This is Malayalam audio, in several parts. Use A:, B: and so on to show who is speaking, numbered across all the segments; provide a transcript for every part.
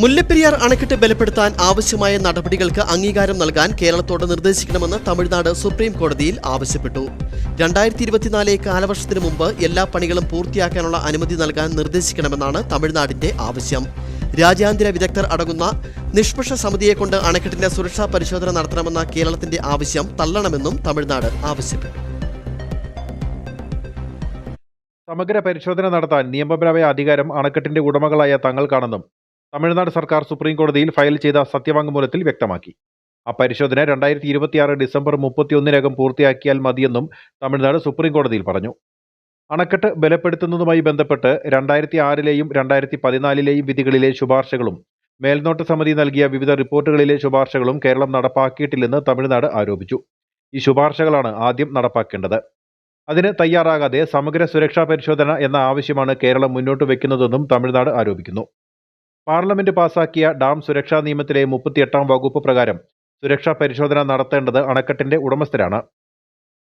A: മുല്ലപ്പെരിയാർ അണക്കെട്ട് ബലപ്പെടുത്താൻ ആവശ്യമായ നടപടികൾക്ക് അംഗീകാരം നൽകാൻ കേരളത്തോട് നിർദ്ദേശിക്കണമെന്ന് തമിഴ്നാട് സുപ്രീം കോടതിയിൽ ആവശ്യപ്പെട്ടു. രണ്ടായിരത്തി ഇരുപത്തിനാല് കാലവർഷത്തിന് മുമ്പ് എല്ലാ പണികളും പൂർത്തിയാക്കാനുള്ള അനുമതി നൽകാൻ നിർദ്ദേശിക്കണമെന്നാണ് തമിഴ്നാടിന്റെ ആവശ്യം. രാജ്യാന്തര വിദഗ്ധർ അടങ്ങുന്ന നിഷ്പക്ഷ സമിതിയെ കൊണ്ട് അണക്കെട്ടിന്റെ സുരക്ഷാ പരിശോധന നടത്തണമെന്ന കേരളത്തിന്റെ ആവശ്യം തള്ളണമെന്നും തമിഴ്നാട് ആവശ്യപ്പെട്ടു.
B: സമഗ്ര പരിശോധന നടത്താൻ നിയമപരമായ അധികാരം അണക്കെട്ടിന്റെ ഉടമകളായ തങ്ങൾക്കാണെന്നും തമിഴ്നാട് സർക്കാർ സുപ്രീം കോടതിയിൽ ഫയൽ ചെയ്ത സത്യവാങ്മൂലത്തിൽ വ്യക്തമാക്കി. ആ പരിശോധന രണ്ടായിരത്തി ഇരുപത്തിയാറ് ഡിസംബർ മുപ്പത്തിയൊന്നിനകം പൂർത്തിയാക്കിയാൽ മതിയെന്നും തമിഴ്നാട് സുപ്രീം കോടതിയിൽ പറഞ്ഞു. അണക്കെട്ട് ബലപ്പെടുത്തുന്നതുമായി ബന്ധപ്പെട്ട് രണ്ടായിരത്തി ആറിലെയും രണ്ടായിരത്തി പതിനാലിലെയും വിധികളിലെ ശുപാർശകളും മേൽനോട്ട സമിതി നൽകിയ വിവിധ റിപ്പോർട്ടുകളിലെ ശുപാർശകളും കേരളം നടപ്പാക്കിയിട്ടില്ലെന്ന് തമിഴ്നാട് ആരോപിച്ചു. ഈ ശുപാർശകളാണ് ആദ്യം നടപ്പാക്കേണ്ടത്. അതിന് തയ്യാറാകാതെ സമഗ്ര സുരക്ഷാ പരിശോധന എന്ന ആവശ്യമാണ് കേരളം മുന്നോട്ട് വയ്ക്കുന്നതെന്നും തമിഴ്നാട് ആരോപിക്കുന്നു. പാർലമെന്റ് പാസാക്കിയ ഡാം സുരക്ഷാ നിയമത്തിലെ മുപ്പത്തിയെട്ടാം വകുപ്പ് പ്രകാരം സുരക്ഷാ പരിശോധന നടത്തേണ്ടത് അണക്കെട്ടിന്റെ ഉടമസ്ഥരാണ്.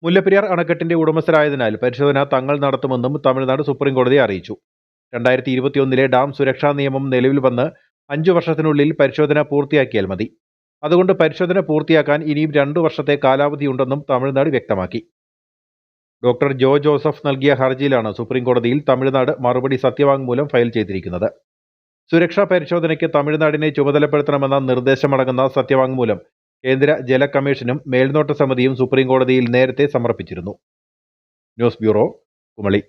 B: മുല്ലപ്പെരിയാർ അണക്കെട്ടിന്റെ ഉടമസ്ഥരായതിനാൽ പരിശോധന തങ്ങൾ നടത്തുമെന്നും തമിഴ്നാട് സുപ്രീം കോടതി അറിയിച്ചു. രണ്ടായിരത്തി ഇരുപത്തിയൊന്നിലെ ഡാം സുരക്ഷാ നിയമം നിലവിൽ വന്ന് അഞ്ചു വർഷത്തിനുള്ളിൽ പരിശോധന പൂർത്തിയാക്കിയാൽ മതി. അതുകൊണ്ട് പരിശോധന പൂർത്തിയാക്കാൻ ഇനിയും രണ്ടു വർഷത്തെ കാലാവധിയുണ്ടെന്നും തമിഴ്നാട് വ്യക്തമാക്കി. ഡോക്ടർ ജോ ജോസഫ് നൽകിയ ഹർജിയിലാണ് സുപ്രീം കോടതിയിൽ തമിഴ്നാട് മറുപടി സത്യവാങ്മൂലം ഫയൽ ചെയ്തിരിക്കുന്നത്. സുരക്ഷാ പരിശോധനയ്ക്ക് തമിഴ്നാടിനെ ചുമതലപ്പെടുത്തണമെന്ന നിർദ്ദേശമടങ്ങുന്ന സത്യവാങ്മൂലം കേന്ദ്ര ജല കമ്മീഷനും മേൽനോട്ട സമിതിയും സുപ്രീം കോടതിയിൽ നേരത്തെ സമർപ്പിച്ചിരുന്നു. News bureau Kumily.